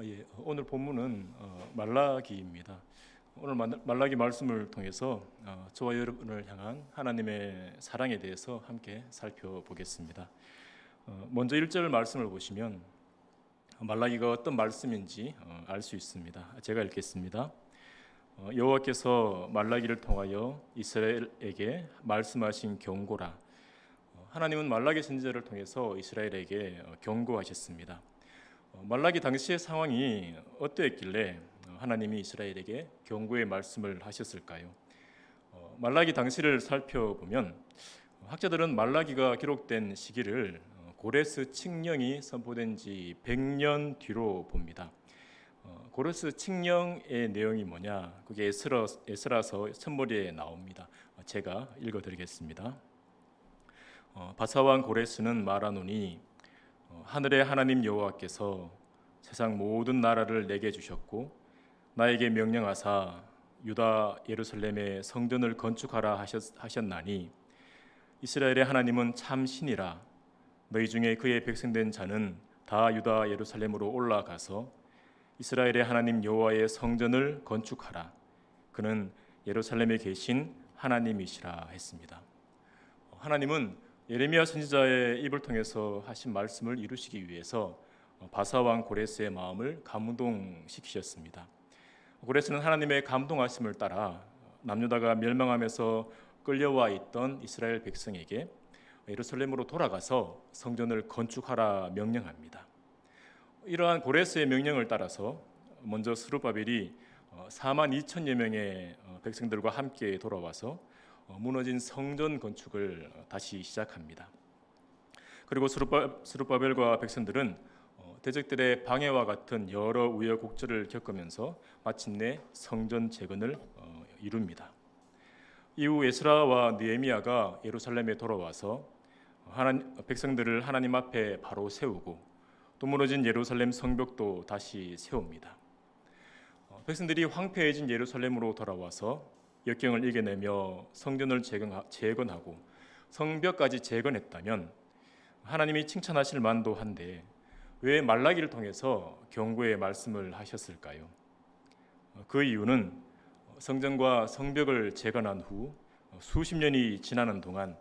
어, 예, 오늘 본문은 어, 말라기입니다. 오늘 만- 말라기 말씀을 통해서 어, 저와 여러분을 향한 하나님의 사랑에 대해서 함께 살펴보겠습니다. 어, 먼저 1절 말씀을 보시면 말라기가 어떤 말씀인지 어, 알수 있습니다. 제가 읽겠습니다. 어, 여호와께서 말라기를 통하여 이스라엘에게 말씀하신 경고라. 어, 하나님은 말라기 선지자를 통해서 이스라엘에게 어, 경고하셨습니다. 어, 말라기 당시의 상황이 어떠했길래 어, 하나님이 이스라엘에게 경고의 말씀을 하셨을까요? 어, 말라기 당시를 살펴보면 어, 학자들은 말라기가 기록된 시기를 어, 고레스 칙령이 선포된 지 100년 뒤로 봅니다. 어, 고레스 칙령의 내용이 뭐냐? 그게 에스라, 에스라서 첫머리에 나옵니다. 어, 제가 읽어드리겠습니다. 어, 바사왕 고레스는 말하노니 어, 하늘의 하나님 여호와께서 세상 모든 나라를 내게 주셨고 나에게 명령하사 유다 예루살렘에 성전을 건축하라 하셨, 하셨나니 이스라엘의 하나님은 참 신이라 너희 중에 그의 백성된 자는 다 유다 예루살렘으로 올라가서 이스라엘의 하나님 여호와의 성전을 건축하라 그는 예루살렘에 계신 하나님이시라 했습니다. 어, 하나님은 예레미야 선지자의 입을 통해서 하신 말씀을 이루시기 위해서 어, 바사 왕 고레스의 마음을 감동시키셨습니다. 고레스는 하나님의 감동하심을 따라 남유다가 멸망하면서 끌려와 있던 이스라엘 백성에게 예루살렘으로 돌아가서 성전을 건축하라 명령합니다. 이러한 고레스의 명령을 따라서 먼저 스루바벨이 4만 2천여 명의 어, 백성들과 함께 돌아와서 어, 무너진 성전 건축을 어, 다시 시작합니다. 그리고 스루바, 스루바벨과 백성들은 어, 대적들의 방해와 같은 여러 우여곡절을 겪으면서 마침내 성전 재건을 어, 이룹니다. 이후 에스라와 느헤미야가 예루살렘에 돌아와서 하나님, 백성들을 하나님 앞에 바로 세우고 또 무너진 예루살렘 성벽도 다시 세웁니다. 어, 백성들이 황폐해진 예루살렘으로 돌아와서 역경을 이겨내며 성전을 재건- 재건하고 성벽까지 재건했다면 하나님이 칭찬하실 만도 한데 왜 말라기를 통해서 경고의 말씀을 하셨을까요? 어, 그 이유는 성전과 성벽을 재건한 후 수십 년이 지나는 동안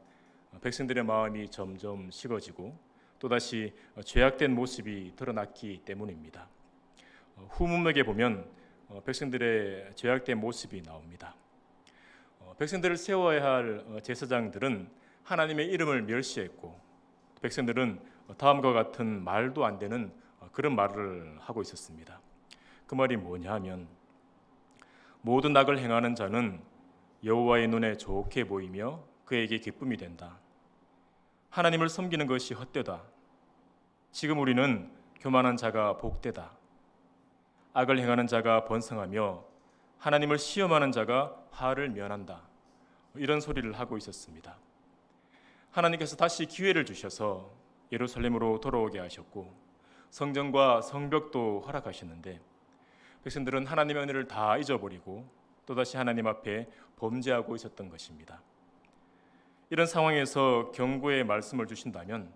백성들의 마음이 점점 식어지고 또다시 죄악된 모습이 드러났기 때문입니다. 어, 후문맥에 보면 어, 백성들의 죄악된 모습이 나옵니다. 어, 백성들을 세워야 할 어, 제사장들은 하나님의 이름을 멸시했고 백성들은 다음과 같은 말도 안 되는 어, 그런 말을 하고 있었습니다. 그 말이 뭐냐 하면 모든 악을 행하는 자는 여호와의 눈에 좋게 보이며 그에게 기쁨이 된다. 하나님을 섬기는 것이 헛되다. 지금 우리는 교만한 자가 복되다. 악을 행하는 자가 번성하며 하나님을 시험하는 자가 화를 면한다. 이런 소리를 하고 있었습니다. 하나님께서 다시 기회를 주셔서 예루살렘으로 돌아오게 하셨고 성전과 성벽도 허락하셨는데 백성들은 하나님의 은혜를 다 잊어버리고 또다시 하나님 앞에 범죄하고 있었던 것입니다. 이런 상황에서 경고의 말씀을 주신다면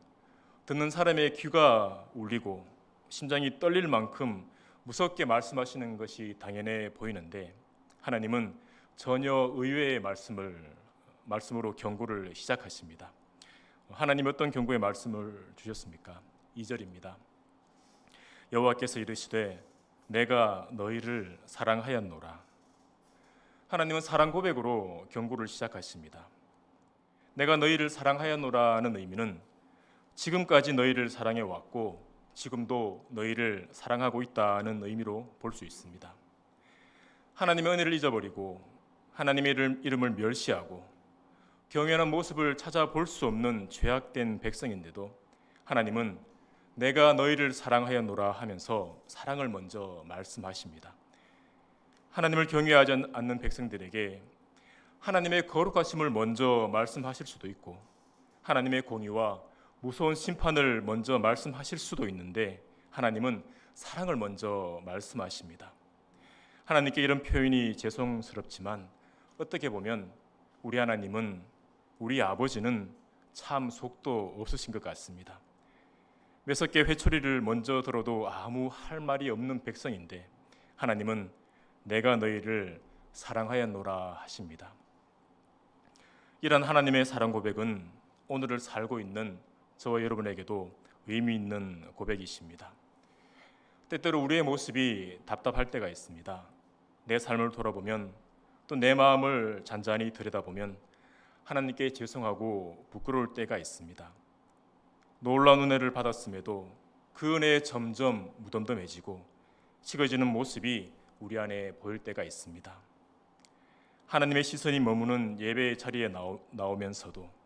듣는 사람의 귀가 울리고 심장이 떨릴 만큼 무섭게 말씀하시는 것이 당연해 보이는데 하나님은 전혀 의외의 말씀을 말씀으로 경고를 시작하십니다. 하나님 어떤 경고의 말씀을 주셨습니까? 2절입니다. 여호와께서 이르시되 내가 너희를 사랑하였노라. 하나님은 사랑 고백으로 경고를 시작하십니다. 내가 너희를 사랑하였노라는 의미는 지금까지 너희를 사랑해 왔고 지금도 너희를 사랑하고 있다는 의미로 볼 수 있습니다. 하나님의 은혜를 잊어버리고 하나님의 이름- 이름을 멸시하고 경연한 모습을 찾아볼 수 없는 죄악된 백성인데도 하나님은 내가 너희를 사랑하였노라 하면서 사랑을 먼저 말씀하십니다. 하나님을 경외하지 않는 백성들에게 하나님의 거룩하심을 먼저 말씀하실 수도 있고 하나님의 공의와 무서운 심판을 먼저 말씀하실 수도 있는데 하나님은 사랑을 먼저 말씀하십니다. 하나님께 이런 표현이 죄송스럽지만 어떻게 보면 우리 하나님은 우리 아버지는 참 속도 없으신 것 같습니다. 몇십 개 회초리를 먼저 들어도 아무 할 말이 없는 백성인데 하나님은 내가 너희를 사랑하였노라 하십니다. 이런 하나님의 사랑 고백은 오늘을 살고 있는 저와 여러분에게도 의미 있는 고백이십니다. 때때로 우리의 모습이 답답할 때가 있습니다. 내 삶을 돌아보면 또 내 마음을 잔잔히 들여다보면 하나님께 죄송하고 부끄러울 때가 있습니다. 놀라운 은혜를 받았음에도 그 은혜에 점점 무덤덤해지고 식어지는 모습이 우리 안에 보일 때가 있습니다. 하나님의 시선이 머무는 예배의 자리에 나오, 나오면서도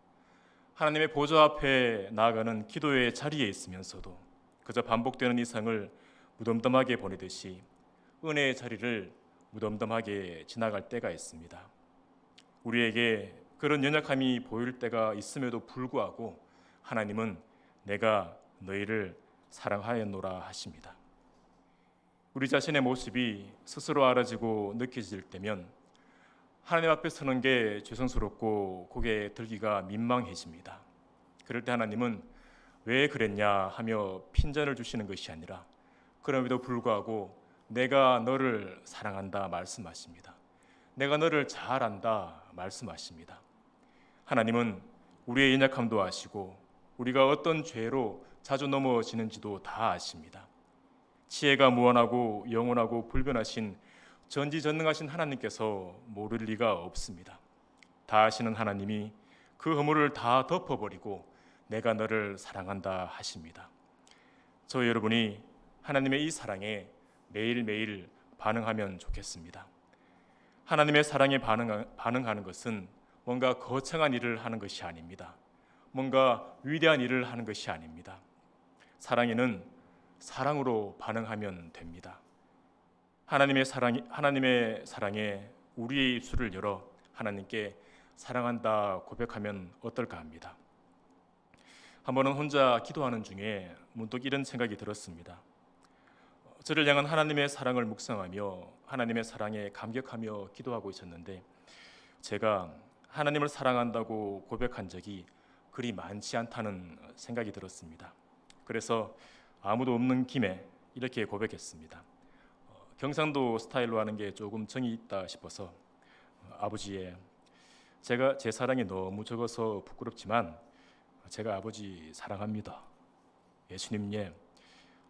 하나님의 보좌 앞에 나아가는 기도의 자리에 있으면서도 그저 반복되는 이상을 무덤덤하게 보내듯이 은혜의 자리를 무덤덤하게 지나갈 때가 있습니다. 우리에게 그런 연약함이 보일 때가 있음에도 불구하고 하나님은 내가 너희를 사랑하였노라 하십니다. 우리 자신의 모습이 스스로 알아지고 느껴질 때면 하나님 앞에 서는 게 죄송스럽고 고개 들기가 민망해집니다. 그럴 때 하나님은 왜 그랬냐 하며 핀잔을 주시는 것이 아니라 그럼에도 불구하고 내가 너를 사랑한다 말씀하십니다. 내가 너를 잘 안다 말씀하십니다. 하나님은 우리의 연약함도 아시고 우리가 어떤 죄로 자주 넘어지는지도 다 아십니다. 지혜가 무한하고 영원하고 불변하신 전지전능하신 하나님께서 모를 리가 없습니다. 다 아시는 하나님이 그 허물을 다 덮어버리고 내가 너를 사랑한다 하십니다. 저 여러분이 하나님의 이 사랑에 매일매일 반응하면 좋겠습니다. 하나님의 사랑에 반응, 반응하는 것은 뭔가 거창한 일을 하는 것이 아닙니다. 뭔가 위대한 일을 하는 것이 아닙니다. 사랑에는 사랑으로 반응하면 됩니다. 하나님의 사랑 하나님의 사랑에 우리의 입술을 열어 하나님께 사랑한다 고백하면 어떨까 합니다. 한 번은 혼자 기도하는 중에 문득 이런 생각이 들었습니다. 저를 향한 하나님의 사랑을 묵상하며 하나님의 사랑에 감격하며 기도하고 있었는데 제가 하나님을 사랑한다고 고백한 적이 그리 많지 않다는 생각이 들었습니다. 그래서 아무도 없는 김에 이렇게 고백했습니다. 어, 경상도 스타일로 하는 게 조금 정이 있다 싶어서 어, 아버지의 제가 제 사랑이 너무 적어서 부끄럽지만 제가 아버지 사랑합니다. 예수님 예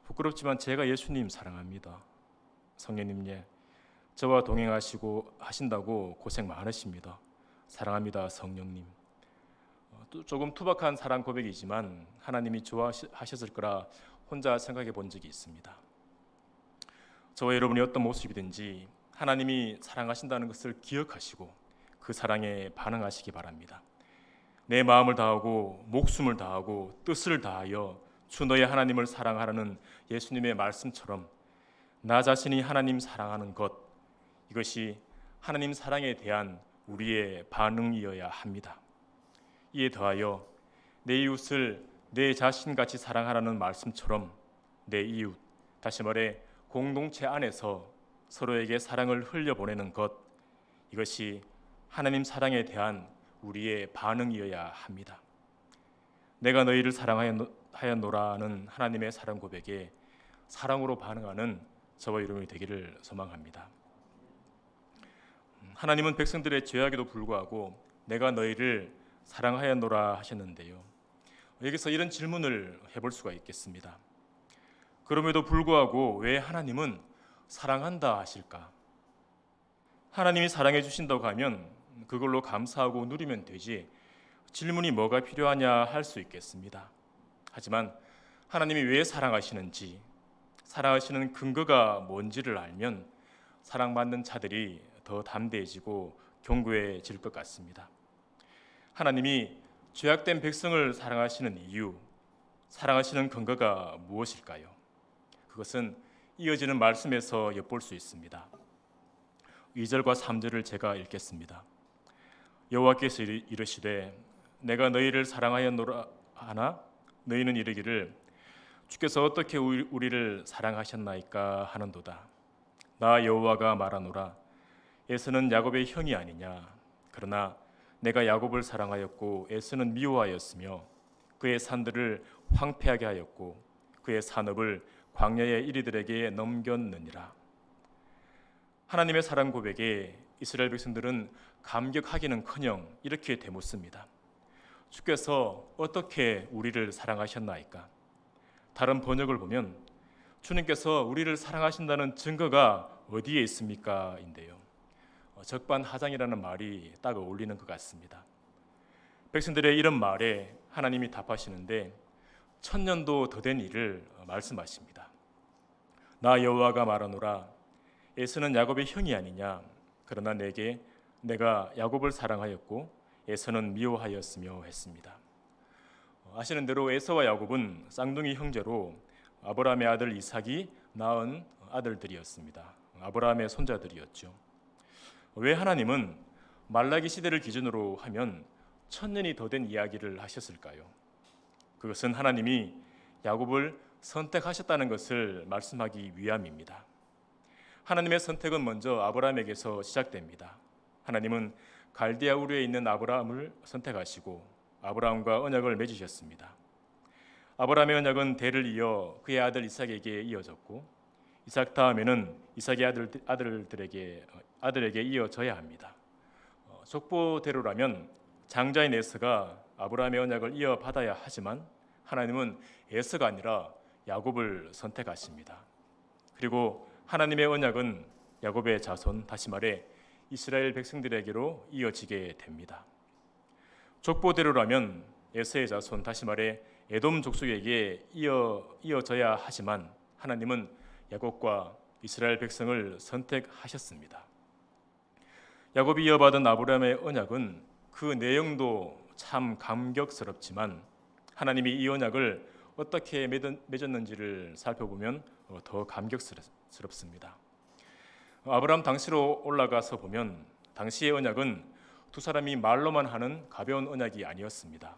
부끄럽지만 제가 예수님 사랑합니다. 성령님 예 저와 동행하시고 하신다고 고생 많으십니다. 사랑합니다 성령님. 어, 또 조금 투박한 사랑 고백이지만 하나님이 좋아하셨을 거라 혼자 생각해 본 적이 있습니다. 저와 여러분이 어떤 모습이든지 하나님이 사랑하신다는 것을 기억하시고 그 사랑에 반응하시기 바랍니다. 내 마음을 다하고 목숨을 다하고 뜻을 다하여 주 너의 하나님을 사랑하라는 예수님의 말씀처럼 나 자신이 하나님 사랑하는 것 이것이 하나님 사랑에 대한 우리의 반응이어야 합니다. 이에 더하여 내 이웃을 내 자신 같이 사랑하라는 말씀처럼 내 이웃 다시 말해 공동체 안에서 서로에게 사랑을 흘려보내는 것 이것이 하나님 사랑에 대한 우리의 반응이어야 합니다. 내가 너희를 사랑하였노라는 하나님의 사랑 고백에 사랑으로 반응하는 저와 여러분이 되기를 소망합니다. 하나님은 백성들의 죄악에도 불구하고 내가 너희를 사랑하였노라 하셨는데요. 여기서 이런 질문을 해볼 수가 있겠습니다. 그럼에도 불구하고 왜 하나님은 사랑한다 하실까? 하나님이 사랑해 주신다고 하면 그걸로 감사하고 누리면 되지 질문이 뭐가 필요하냐 할 수 있겠습니다. 하지만 하나님이 왜 사랑하시는지 사랑하시는 근거가 뭔지를 알면 사랑받는 자들이 더 담대해지고 견고해질 것 같습니다. 하나님이 죄악된 백성을 사랑하시는 이유, 사랑하시는 근거가 무엇일까요? 그것은 이어지는 말씀에서 엿볼 수 있습니다. 2절과 3절을 제가 읽겠습니다. 여호와께서 이르시되 내가 너희를 사랑하였노라 하나 너희는 이르기를 주께서 어떻게 우리를 사랑하셨나이까 하는도다. 나 여호와가 말하노라 에서는 야곱의 형이 아니냐 그러나 내가 야곱을 사랑하였고 에서는 미워하였으며 그의 산들을 황폐하게 하였고 그의 산업을 광야의 이리들에게 넘겼느니라. 하나님의 사랑 고백에 이스라엘 백성들은 감격하기는커녕 이렇게 되묻습니다. 주께서 어떻게 우리를 사랑하셨나이까? 다른 번역을 보면 주님께서 우리를 사랑하신다는 증거가 어디에 있습니까? 인데요. 어, 적반하장이라는 말이 딱 어울리는 것 같습니다. 백성들의 이런 말에 하나님이 답하시는데 천년도 더 된 일을 말씀하십니다. 나 여호와가 말하노라 에서는 야곱의 형이 아니냐 그러나 내게 내가 야곱을 사랑하였고 에서는 미워하였으며 했습니다. 어, 아시는 대로 에서와 야곱은 쌍둥이 형제로 아브라함의 아들 이삭이 낳은 아들들이었습니다. 아브라함의 손자들이었죠. 왜 하나님은 말라기 시대를 기준으로 하면 천년이 더 된 이야기를 하셨을까요? 그것은 하나님이 야곱을 선택하셨다는 것을 말씀하기 위함입니다. 하나님의 선택은 먼저 아브라함에게서 시작됩니다. 하나님은 갈디아 우르에 있는 아브라함을 선택하시고 아브라함과 언약을 맺으셨습니다. 아브라함의 언약은 대를 이어 그의 아들 이삭에게 이어졌고 이삭 다음에는 이삭의 아들 아들들에게 아들에게 이어져야 합니다. 어, 족보대로라면 장자인 에스가 아브라함의 언약을 이어받아야 하지만 하나님은 에스가 아니라 야곱을 선택하십니다. 그리고 하나님의 언약은 야곱의 자손 다시 말해 이스라엘 백성들에게로 이어지게 됩니다. 족보대로라면 에스의 자손 다시 말해 에돔 족속에게 이어 이어져야 하지만 하나님은 야곱과 이스라엘 백성을 선택하셨습니다. 야곱이 이어받은 아브라함의 언약은 그 내용도 참 감격스럽지만 하나님이 이 언약을 어떻게 맺었는지를 살펴보면 어, 더 감격스럽습니다. 아브라함 당시로 올라가서 보면 당시의 언약은 두 사람이 말로만 하는 가벼운 언약이 아니었습니다.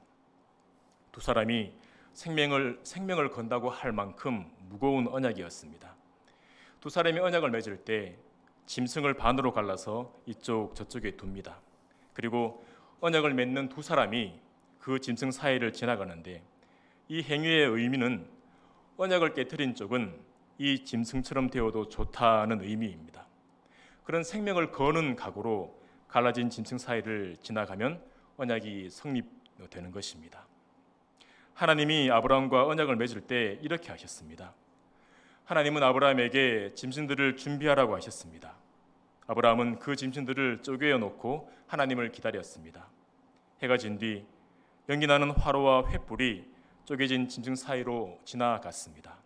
두 사람이 생명을 생명을 건다고 할 만큼 무거운 언약이었습니다. 두 사람이 언약을 맺을 때 짐승을 반으로 갈라서 이쪽 저쪽에 둡니다. 그리고 언약을 맺는 두 사람이 그 짐승 사이를 지나가는데 이 행위의 의미는 언약을 깨뜨린 쪽은 이 짐승처럼 되어도 좋다는 의미입니다. 그런 생명을 거는 각오로 갈라진 짐승 사이를 지나가면 언약이 성립되는 것입니다. 하나님이 아브라함과 언약을 맺을 때 이렇게 하셨습니다. 하나님은 아브라함에게 짐승들을 준비하라고 하셨습니다. 아브라함은 그 짐승들을 쪼개어 놓고 하나님을 기다렸습니다. 해가 진 뒤 연기 나는 화로와 횃불이 쪼개진 짐승 사이로 지나갔습니다.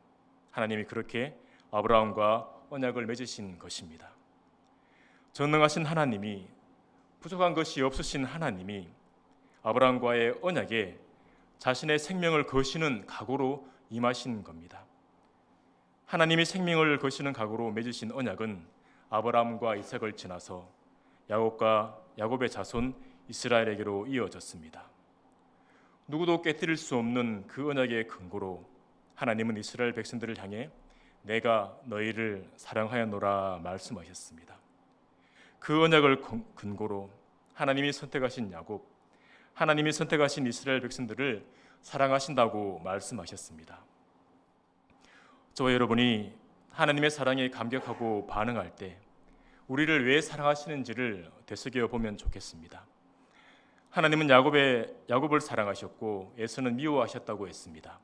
하나님이 그렇게 아브라함과 언약을 맺으신 것입니다. 전능하신 하나님이 부족한 것이 없으신 하나님이 아브라함과의 언약에 자신의 생명을 거시는 각오로 임하신 겁니다. 하나님이 생명을 거시는 각오로 맺으신 언약은 아브라함과 이삭을 지나서 야곱과 야곱의 자손 이스라엘에게로 이어졌습니다. 누구도 깨뜨릴 수 없는 그 언약의 근거로 하나님은 이스라엘 백성들을 향해 내가 너희를 사랑하였노라 말씀하셨습니다. 그 언약을 근거로 하나님이 선택하신 야곱, 하나님이 선택하신 이스라엘 백성들을 사랑하신다고 말씀하셨습니다. 저와 여러분이 하나님의 사랑에 감격하고 반응할 때 우리를 왜 사랑하시는지를 되새겨 보면 좋겠습니다. 하나님은 야곱의 야곱을 사랑하셨고 에서는 미워하셨다고 했습니다.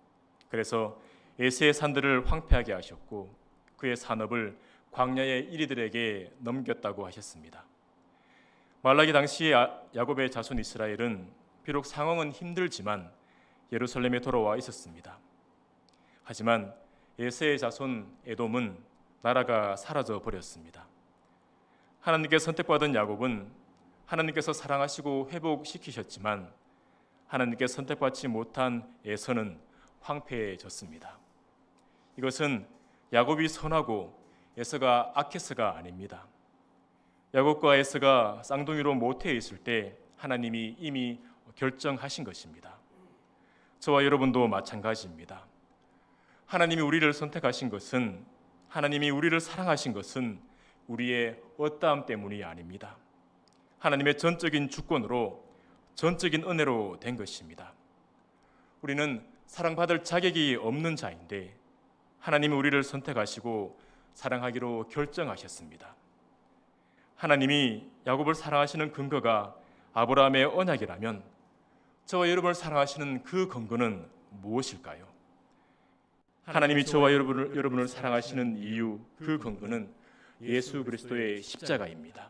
그래서 에서의 산들을 황폐하게 하셨고 그의 산업을 광야의 이리들에게 넘겼다고 하셨습니다. 말라기 당시 야곱의 자손 이스라엘은 비록 상황은 힘들지만 예루살렘에 돌아와 있었습니다. 하지만 에서의 자손 에돔은 나라가 사라져 버렸습니다. 하나님께 선택받은 야곱은 하나님께서 사랑하시고 회복시키셨지만 하나님께 선택받지 못한 에서는 황폐해졌습니다. 이것은 야곱이 선하고 에서가 악해서가 아닙니다. 야곱과 에서가 쌍둥이로 모태에 있을 때 하나님이 이미 결정하신 것입니다. 저와 여러분도 마찬가지입니다. 하나님이 우리를 선택하신 것은 하나님이 우리를 사랑하신 것은 우리의 어떠함 때문이 아닙니다. 하나님의 전적인 주권으로 전적인 은혜로 된 것입니다. 우리는 사랑받을 자격이 없는 자인데 하나님이 우리를 선택하시고 사랑하기로 결정하셨습니다. 하나님이 야곱을 사랑하시는 근거가 아브라함의 언약이라면 저와 여러분을 사랑하시는 그 근거는 무엇일까요? 하나님이 저와 여러분을, 여러분을 사랑하시는 이유 그 근거는 예수 그리스도의 십자가입니다.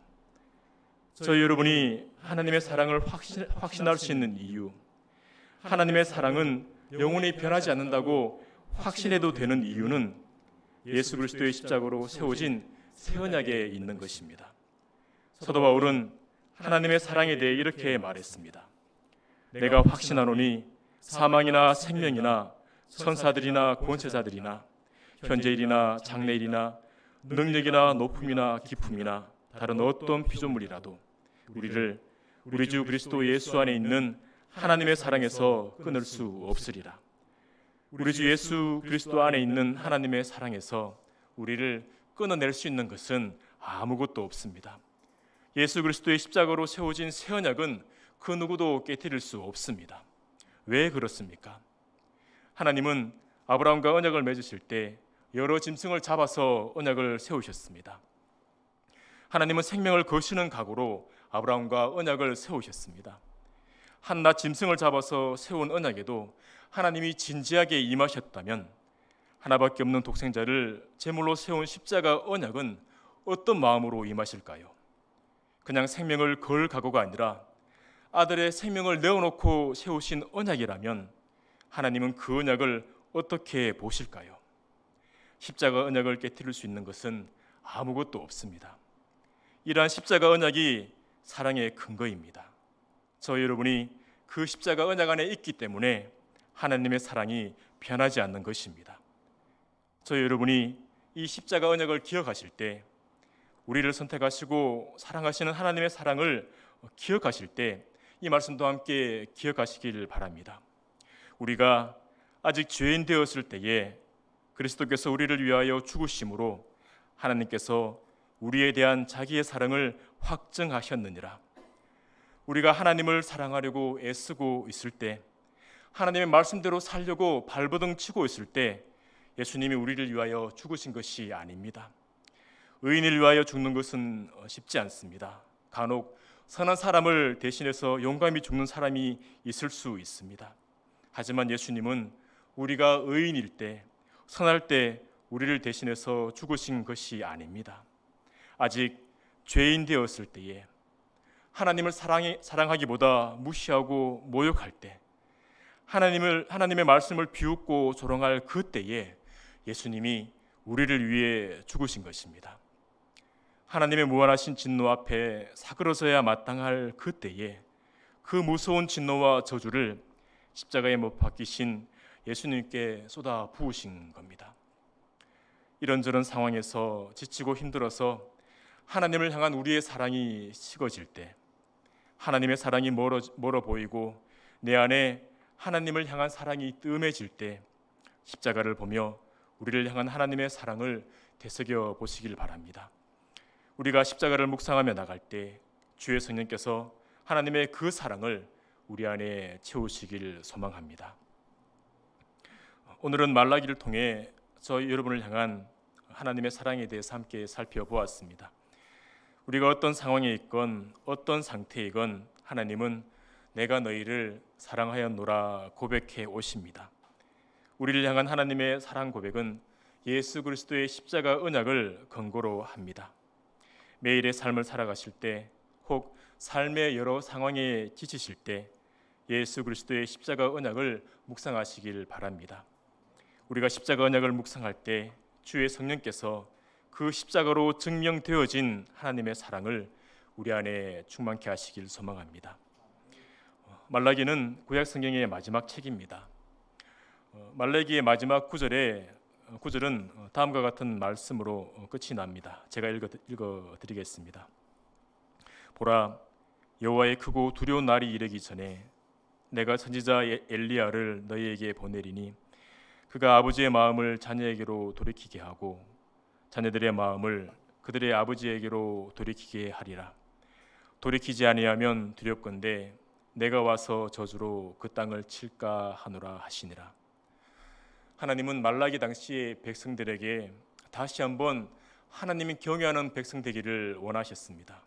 저 여러분이 하나님의 사랑을 확신, 확신할 수 있는 이유 하나님의 사랑은 영원히 변하지 않는다고 확신해도 되는 이유는 예수 그리스도의 십자가로 세워진 새 언약에 있는 것입니다. 사도 바울은 하나님의 사랑에 대해 이렇게 말했습니다. 내가 확신하노니 사망이나 생명이나 천사들이나 권세자들이나 현재일이나 장래일이나 능력이나 높음이나 기품이나 다른 어떤 피조물이라도 우리를 우리 주 그리스도 예수 안에 있는 하나님의 사랑에서 끊을 수 없으리라. 우리 주 예수 그리스도 안에 있는 하나님의 사랑에서 우리를 끊어낼 수 있는 것은 아무것도 없습니다. 예수 그리스도의 십자가로 세워진 새 언약은 그 누구도 깨뜨릴 수 없습니다. 왜 그렇습니까? 하나님은 아브라함과 언약을 맺으실 때 여러 짐승을 잡아서 언약을 세우셨습니다. 하나님은 생명을 거시는 각오로 아브라함과 언약을 세우셨습니다. 한낱 짐승을 잡아서 세운 언약에도 하나님이 진지하게 임하셨다면 하나밖에 없는 독생자를 제물로 세운 십자가 언약은 어떤 마음으로 임하실까요? 그냥 생명을 걸 각오가 아니라 아들의 생명을 내어놓고 세우신 언약이라면 하나님은 그 언약을 어떻게 보실까요? 십자가 언약을 깨뜨릴 수 있는 것은 아무것도 없습니다. 이러한 십자가 언약이 사랑의 근거입니다. 저 여러분이 그 십자가 언약 안에 있기 때문에 하나님의 사랑이 변하지 않는 것입니다. 저 여러분이 이 십자가 언약을 기억하실 때 우리를 선택하시고 사랑하시는 하나님의 사랑을 기억하실 때 이 말씀도 함께 기억하시길 바랍니다. 우리가 아직 죄인 되었을 때에 그리스도께서 우리를 위하여 죽으심으로 하나님께서 우리에 대한 자기의 사랑을 확증하셨느니라. 우리가 하나님을 사랑하려고 애쓰고 있을 때 하나님의 말씀대로 살려고 발버둥 치고 있을 때 예수님이 우리를 위하여 죽으신 것이 아닙니다. 의인을 위하여 죽는 것은 쉽지 않습니다. 간혹 선한 사람을 대신해서 용감히 죽는 사람이 있을 수 있습니다. 하지만 예수님은 우리가 의인일 때, 선할 때 우리를 대신해서 죽으신 것이 아닙니다. 아직 죄인 되었을 때에 하나님을 사랑해, 사랑하기보다 무시하고 모욕할 때, 하나님을 하나님의 말씀을 비웃고 조롱할 그때에 예수님이 우리를 위해 죽으신 것입니다. 하나님의 무한하신 진노 앞에 사그러져야 마땅할 그때에 그 무서운 진노와 저주를 십자가에 못 박히신 예수님께 쏟아 부으신 겁니다. 이런저런 상황에서 지치고 힘들어서 하나님을 향한 우리의 사랑이 식어질 때 하나님의 사랑이 멀어, 멀어 보이고 내 안에 하나님을 향한 사랑이 뜸해질 때 십자가를 보며 우리를 향한 하나님의 사랑을 되새겨 보시길 바랍니다. 우리가 십자가를 묵상하며 나갈 때 주의 성령께서 하나님의 그 사랑을 우리 안에 채우시길 소망합니다. 오늘은 말라기를 통해 저희 여러분을 향한 하나님의 사랑에 대해서 함께 살펴보았습니다. 우리가 어떤 상황에 있건 어떤 상태이건 하나님은 내가 너희를 사랑하였노라 고백해 오십니다. 우리를 향한 하나님의 사랑 고백은 예수 그리스도의 십자가 언약을 근거로 합니다. 매일의 삶을 살아가실 때, 혹 삶의 여러 상황에 지치실 때 예수 그리스도의 십자가 언약을 묵상하시길 바랍니다. 우리가 십자가 언약을 묵상할 때 주의 성령께서 그 십자가로 증명되어진 하나님의 사랑을 우리 안에 충만케 하시길 소망합니다. 말라기는 구약 성경의 마지막 책입니다. 어, 말라기의 마지막 구절에 어, 구절은 어, 다음과 같은 말씀으로 끝이 납니다. 제가 읽어 드리겠습니다. 보라 여호와의 크고 두려운 날이 이르기 전에 내가 선지자 엘리야를 너희에게 보내리니 그가 아버지의 마음을 자녀에게로 돌이키게 하고 자녀들의 마음을 그들의 아버지에게로 돌이키게 하리라. 돌이키지 아니하면 두렵건대 내가 와서 저주로 그 땅을 칠까 하노라 하시니라. 하나님은 말라기 당시의 백성들에게 다시 한번 하나님이 경외하는 백성 되기를 원하셨습니다.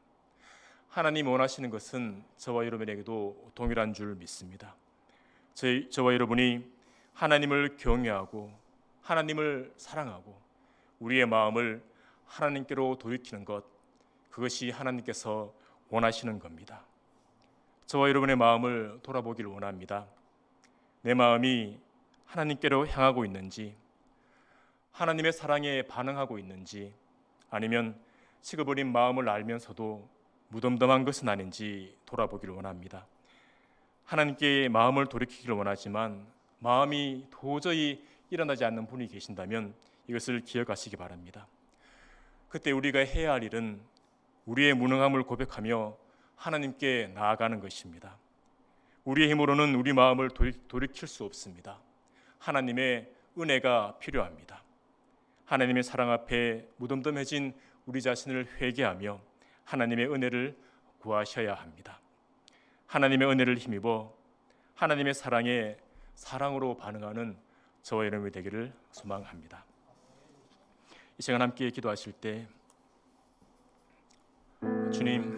하나님 원하시는 것은 저와 여러분에게도 동일한 줄 믿습니다. 저희, 저와 여러분이 하나님을 경외하고 하나님을 사랑하고 우리의 마음을 하나님께로 돌이키는 것 그것이 하나님께서 원하시는 겁니다. 저와 여러분의 마음을 돌아보길 원합니다. 내 마음이 하나님께로 향하고 있는지 하나님의 사랑에 반응하고 있는지 아니면 식어버린 마음을 알면서도 무덤덤한 것은 아닌지 돌아보기를 원합니다. 하나님께 마음을 돌이키기를 원하지만 마음이 도저히 일어나지 않는 분이 계신다면 이것을 기억하시기 바랍니다. 그때 우리가 해야 할 일은 우리의 무능함을 고백하며 하나님께 나아가는 것입니다. 우리의 힘으로는 우리 마음을 돌이- 돌이킬 수 없습니다. 하나님의 은혜가 필요합니다. 하나님의 사랑 앞에 무덤덤해진 우리 자신을 회개하며 하나님의 은혜를 구하셔야 합니다. 하나님의 은혜를 힘입어 하나님의 사랑에 사랑으로 반응하는 저와 여러분이 되기를 소망합니다. 이 시간 함께 기도하실 때 주님